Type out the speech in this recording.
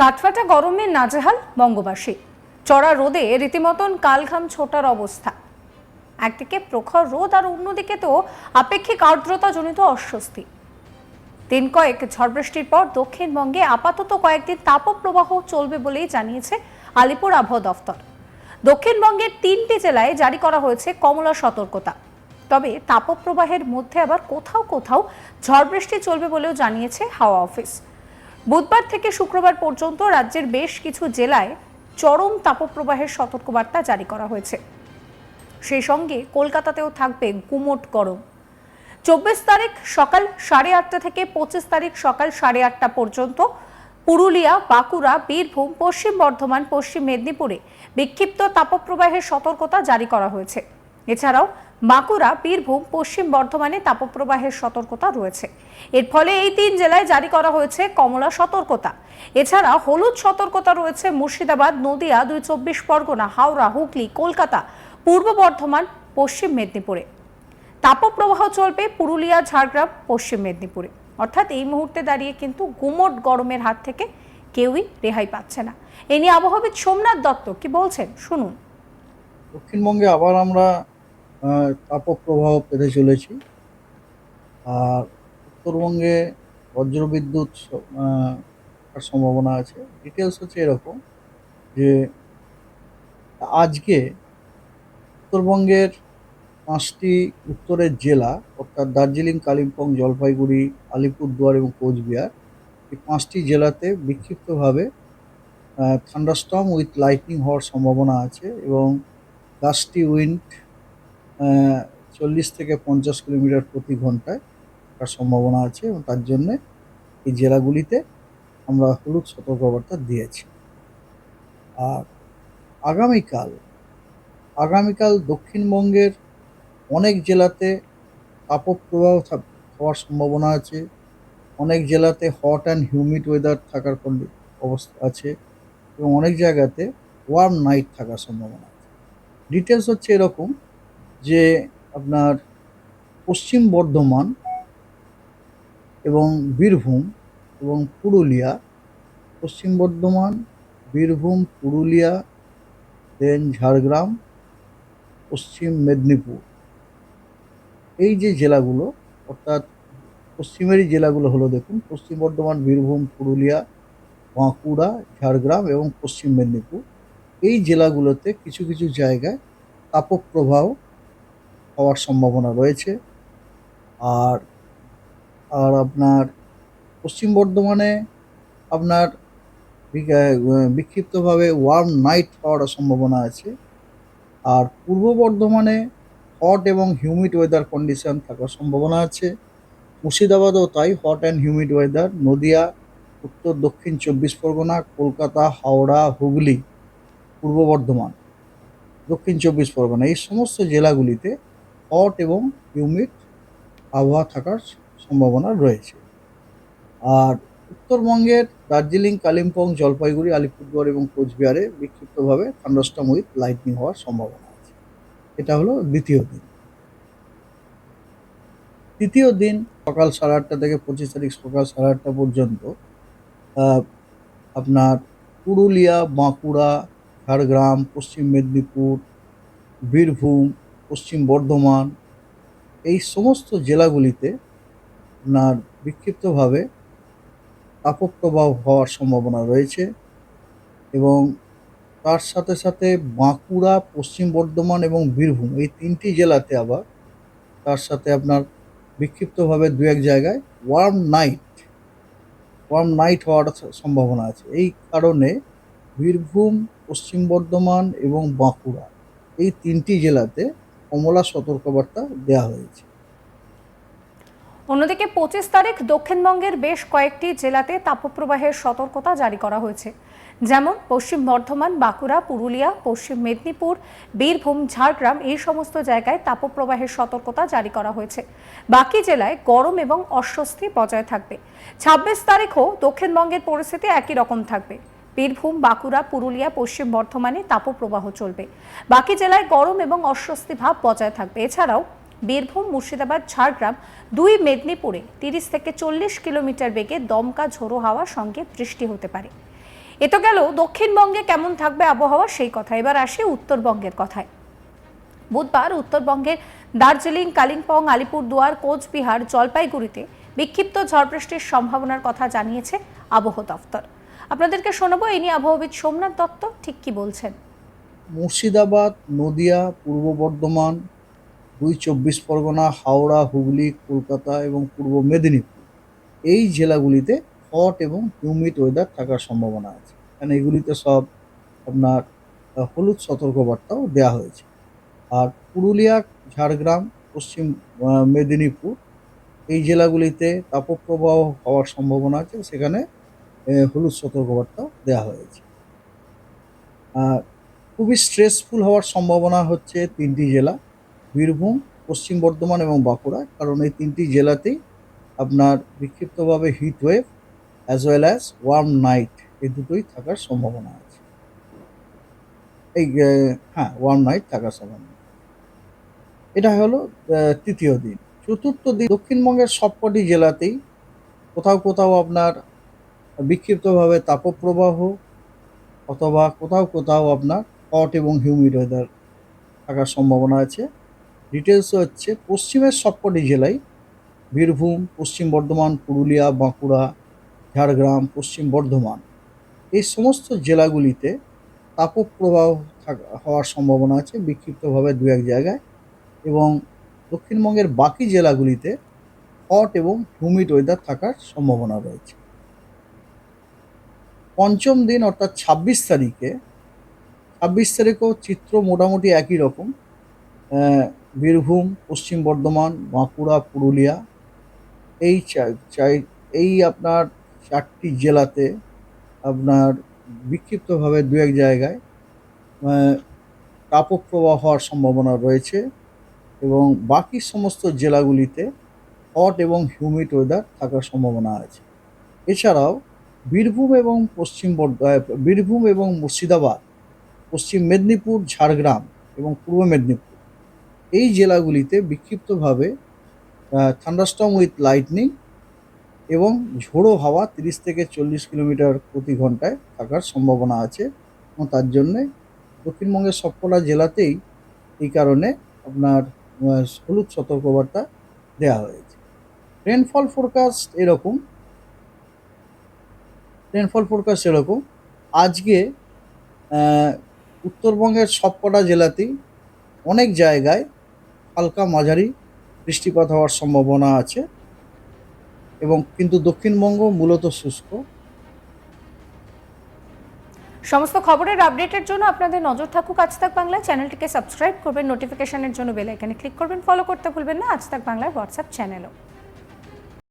কাঠফাটা গরমে নাজেহাল বঙ্গবাসী। চড়া রোদে রীতিমতন কালঘাম ছোটার অবস্থা। একদিকে প্রখর রোদ আর অন্যদিকে তো আপেক্ষিক আর্দ্রতাজনিত অস্বস্তি। দিন কয়েক ঝড় বৃষ্টির পর দক্ষিণবঙ্গে আপাতত কয়েকদিন তাপপ্রবাহ চলবে বলেই জানিয়েছে আলিপুর আবহাওয়া দফতর। দক্ষিণবঙ্গের তিনটি জেলায় জারি করা হয়েছে কমলা সতর্কতা। তবে তাপপ্রবাহের মধ্যে আবার কোথাও কোথাও ঝড় বৃষ্টি চলবে বলেও জানিয়েছে হাওয়া অফিস। বুধবার থেকে শুক্রবার পর্যন্ত রাজ্যের বেশ কিছু জেলায় চরম তাপপ্রবাহের সতর্কবার্তা জারি করা হয়েছে। সেই সঙ্গে কলকাতাতেও থাকবে গুমোট গরম। চব্বিশ তারিখ সকাল সাড়ে আটটা থেকে পঁচিশ তারিখ সকাল সাড়ে আটটা পর্যন্ত পুরুলিয়া, বাঁকুড়া, বীরভূম, পশ্চিম বর্ধমান, পশ্চিম মেদিনীপুরে বিক্ষিপ্ত তাপপ্রবাহের সতর্কতা জারি করা হয়েছে। এছাড়াও বাঁকুড়া, বীরভূম, পশ্চিম বর্ধমানে তাপপ্রবাহের সতর্কতা রয়েছে। এর ফলে এই তিন জেলায় জারি করা হয়েছে কমলা সতর্কতা। এছাড়া হলুদ সতর্কতা রয়েছে মুর্শিদাবাদ, নদিয়া, দুই চব্বিশ পরগনা, হাওড়া, হুগলি, কলকাতা, পূর্ব বর্ধমান, পশ্চিম মেদিনীপুরে। তাপপ্রবাহ চলবে পুরুলিয়া, ঝাড়গ্রাম, পশ্চিম মেদিনীপুরে। অর্থাৎ এই মুহূর্তে দাঁড়িয়ে কিন্তু গুমোট গরমের হাত থেকে কেউই রেহাই পাচ্ছে না। এ নিয়ে আবহাওয়াবিদ সোমনাথ দত্ত কি বলছেন? শুনুন। দক্ষিণবঙ্গে আবার আমরা তাপপ্রবাহ পেতে চলেছি। আর উত্তরবঙ্গে বজ্রবিদ্যুৎ সম্ভাবনা আছে। ডিটেলস হচ্ছে এরকম যে আজকে উত্তরবঙ্গের পাঁচটি উত্তরের জেলা, অর্থাৎ দার্জিলিং, কালিম্পং, জলপাইগুড়ি, আলিপুরদুয়ার এবং কোচবিহার, এই পাঁচটি জেলাতে বিক্ষিপ্তভাবে থান্ডারস্টর্ম উইথ লাইটনিং হওয়ার সম্ভাবনা আছে এবং গাস্টি উইন্ড চল্লিশ থেকে পঞ্চাশ কিলোমিটার প্রতি ঘন্টায় থাকার সম্ভাবনা আছে এবং তার জন্যে এই জেলাগুলিতে আমরা হলুদ সতর্কবার্তা দিয়েছি। আর আগামীকাল আগামীকাল দক্ষিণবঙ্গের অনেক জেলাতে তাপপ্রবাহ হওয়ার সম্ভাবনা আছে। অনেক জেলাতে হট অ্যান্ড হিউমিড ওয়েদার থাকার অবস্থা আছে এবং অনেক জায়গাতে ওয়ার্ম নাইট থাকার সম্ভাবনা আছে। ডিটেলস হচ্ছে এরকম। যে আপনার পশ্চিম বর্ধমান এবং বীরভূম এবং পুরুলিয়া, পশ্চিম বর্ধমান, বীরভূম, পুরুলিয়া দেন ঝাড়গ্রাম, পশ্চিম মেদিনীপুর। এই যে জেলাগুলো, অর্থাৎ পশ্চিমেরই জেলাগুলো হলো দেখুন, পশ্চিম বর্ধমান, বীরভূম, পুরুলিয়া, বাঁকুড়া, ঝাড়গ্রাম এবং পশ্চিম মেদিনীপুর। এই জেলাগুলোতে কিছু কিছু জায়গায় তাপপ্রবাহ হওয়ার সম্ভাবনা রয়েছে। আর আর আপনার পশ্চিম বর্ধমানে আপনার বিক্ষিপ্তভাবে ওয়ার্ম নাইট হওয়ার সম্ভাবনা আছে। আর পূর্ব বর্ধমানে হট এবং হিউমিড ওয়েদার কন্ডিশন থাকার সম্ভাবনা আছে। মুর্শিদাবাদও তাই hot and humid weather. Nadia, উত্তর, দক্ষিণ, চব্বিশ পরগনা, কলকাতা, হাওড়া, হুগলি, পূর্ব বর্ধমান, দক্ষিণ, চব্বিশ পরগনা এই সমস্ত জেলাগুলিতে হট এবং হিউমিড আবহাওয়া থাকার সম্ভাবনা রয়েছে। আর উত্তরবঙ্গের দার্জিলিং, কালিম্পং, জলপাইগুড়ি, আলিপুরদুয়ার এবং কোচবিহারে বিক্ষিপ্তভাবে থান্ডারস্টর্ম উইথ লাইটনিং হওয়ার সম্ভাবনা আছে। এটা হলো দ্বিতীয় দিন। তৃতীয় দিন সকাল সাড়ে আটটা থেকে পঁচিশ তারিখ সকাল সাড়ে আটটা পর্যন্ত আপনার পুরুলিয়া, বাঁকুড়া, ঝাড়গ্রাম, পশ্চিম মেদিনীপুর, বীরভূম পশ্চিম বর্ধমান, এই সমস্ত জেলাগুলিতে আপনার বিক্ষিপ্তভাবে তাপপ্রবাহ হওয়ার সম্ভাবনা রয়েছে এবং তার সাথে সাথে বাঁকুড়া, পশ্চিম বর্ধমান এবং বীরভূম এই তিনটি জেলাতে আবার তার সাথে আপনার বিক্ষিপ্তভাবে দু এক জায়গায় ওয়ার্ম নাইট ওয়ার্ম নাইট হওয়ার সম্ভাবনা আছে। এই কারণে বীরভূম, পশ্চিম বর্ধমান এবং বাঁকুড়া এই তিনটি জেলাতে কমলা সতর্কবার্তা দেওয়া হয়েছে। অন্যদিকে পঁচিশ তারিখ দক্ষিণবঙ্গের বেশ কয়েকটি জেলাতে তাপপ্রবাহের সতর্কতা জারি করা হয়েছে। যেমন পশ্চিম বর্ধমান, বাঁকুড়া, পুরুলিয়া, পশ্চিম মেদিনীপুর, বীরভূম, ঝাড়গ্রাম এই সমস্ত জায়গায় তাপপ্রবাহের সতর্কতা জারি করা হয়েছে। বাকি জেলায় গরম এবং অস্বস্তি বজায় থাকবে। ছাব্বিশ তারিখও দক্ষিণবঙ্গের পরিস্থিতি একই রকম থাকবে। বীরভূম, বাঁকুড়া, পুরুলিয়া, পশ্চিম বর্ধমানে তাপপ্রবাহ চলবে। বাকি জেলায় গরম এবং অস্বস্তি ভাব বজায় থাকবে। এছাড়াও বীরভূম, মুর্শিদাবাদ, ঝাড়গ্রাম, দুই মেদিনীপুরে তিরিশ থেকে চল্লিশ কিলোমিটার বেগে দমকা ঝোড়ো হাওয়ার সঙ্গে বৃষ্টি হতে পারে। এ তো গেল, দক্ষিণবঙ্গে কেমন থাকবে আবহাওয়া সেই কথা। এবার আসি উত্তরবঙ্গের কথায়। বুধবার উত্তরবঙ্গের দার্জিলিং, কালিম্পং, আলিপুরদুয়ার, কোচবিহার, জলপাইগুড়িতে বিক্ষিপ্ত ঝড় বৃষ্টির সম্ভাবনার কথা জানিয়েছে আবহাওয়া দফতর আপনাদেরকে শোনাবো এই নিয়ে আবহাওয়াবিদ সোমনাথ দত্ত ঠিক কি বলছেন? মুর্শিদাবাদ, নদিয়া, পূর্ব বর্ধমান, দুই চব্বিশ পরগনা, হাওড়া, হুগলি, কলকাতা এবং পূর্ব মেদিনীপুর। এই জেলাগুলিতে হট এবং হিউমিড ওয়েদার থাকার সম্ভাবনা আছে। কারণ এগুলিতে সব আপনার হলুদ সতর্কবার্তাও দেওয়া হয়েছে। আর পুরুলিয়া, ঝাড়গ্রাম, পশ্চিম মেদিনীপুর, এই জেলাগুলিতে তাপপ্রবাহ হওয়ার সম্ভাবনা আছে। সেখানে হলুদ সতর্কবার্তাও দেওয়া হয়েছে। আর খুবই স্ট্রেসফুল হওয়ার সম্ভাবনা হচ্ছে তিনটি জেলা, বীরভূম, পশ্চিম বর্ধমান এবং বাঁকুড়া। কারণ এই তিনটি জেলাতেই আপনার বিক্ষিপ্তভাবে heat wave as well as warm night এই দুটোই থাকার সম্ভাবনা আছে। এই হ্যাঁ ওয়ার্ম নাইট থাকার সম্ভাবনা। এটা হলো তৃতীয় দিন। চতুর্থ দিন দক্ষিণবঙ্গের সবকটি জেলাতেই কোথাও কোথাও আপনার বিক্ষিপ্তভাবে তাপপ্রবাহ অথবা কোথাও কোথাও আপনার হট এবং হিউমিড ওয়েদার থাকার সম্ভাবনা আছে। ডিটেলস হচ্ছে পশ্চিমের সবকটি জেলায় বীরভূম, পশ্চিম বর্ধমান, পুরুলিয়া, বাঁকুড়া, ঝাড়গ্রাম, পশ্চিম বর্ধমান। এই সমস্ত জেলাগুলিতে তাপপ্রবাহ থাকা, হওয়ার সম্ভাবনা আছে বিক্ষিপ্তভাবে দু এক জায়গায় এবং দক্ষিণবঙ্গের বাকি জেলাগুলিতে হট এবং হিউমিড ওয়েদার থাকার সম্ভাবনা রয়েছে। পঞ্চম দিন অর্থাৎ ছাব্বিশ তারিখে, ছাব্বিশ তারিখেও চিত্র মোটামুটি একই রকম। বীরভূম, পশ্চিম বর্ধমান, বাঁকুড়া, পুরুলিয়া, এই চাই- এই আপনার চারটি জেলাতে আপনার বিক্ষিপ্তভাবে দু এক জায়গায় তাপপ্রবাহ হওয়ার সম্ভাবনা রয়েছে এবং বাকি সমস্ত জেলাগুলিতে হট এবং হিউমিড ওয়েদার থাকার সম্ভাবনা আছে। এছাড়াও বীরভূম এবং পশ্চিম বীরভূম এবং মুর্শিদাবাদ, পশ্চিম মেদিনীপুর, ঝাড়গ্রাম এবং পূর্ব মেদিনীপুর। এই জেলাগুলিতে বিক্ষিপ্তভাবে থান্ডারস্টর্ম উইথ লাইটনিং এবং ঝোড়ো হাওয়া তিরিশ থেকে চল্লিশ কিলোমিটার প্রতি ঘন্টায় থাকার সম্ভাবনা আছে এবং তার জন্যে দক্ষিণবঙ্গের সবকটা জেলাতেই এই কারণে আপনার হলুদ সতর্কবার্তা দেওয়া হয়েছে। রেনফল ফোরকাস্ট এরকম রেনফল ফোরকাস্ট এরকম। আজকে উত্তরবঙ্গের সবকটা জেলাতেই অনেক জায়গায় হালকা মাঝারি বৃষ্টিপাত হওয়ার সম্ভাবনা আছে এবং কিন্তু দক্ষিণবঙ্গ মূলত শুষ্ক। সমস্ত খবরের আপডেটের জন্য আপনাদের নজর থাকুক আজ তাক বাংলা চ্যানেলটিকে সাবস্ক্রাইব করবেন, নোটিফিকেশনের জন্য বেল আইকনে ক্লিক করবেন, ফলো করতে ভুলবেন না। আজ তাক বাংলার হোয়াটসঅ্যাপ চ্যানেলও।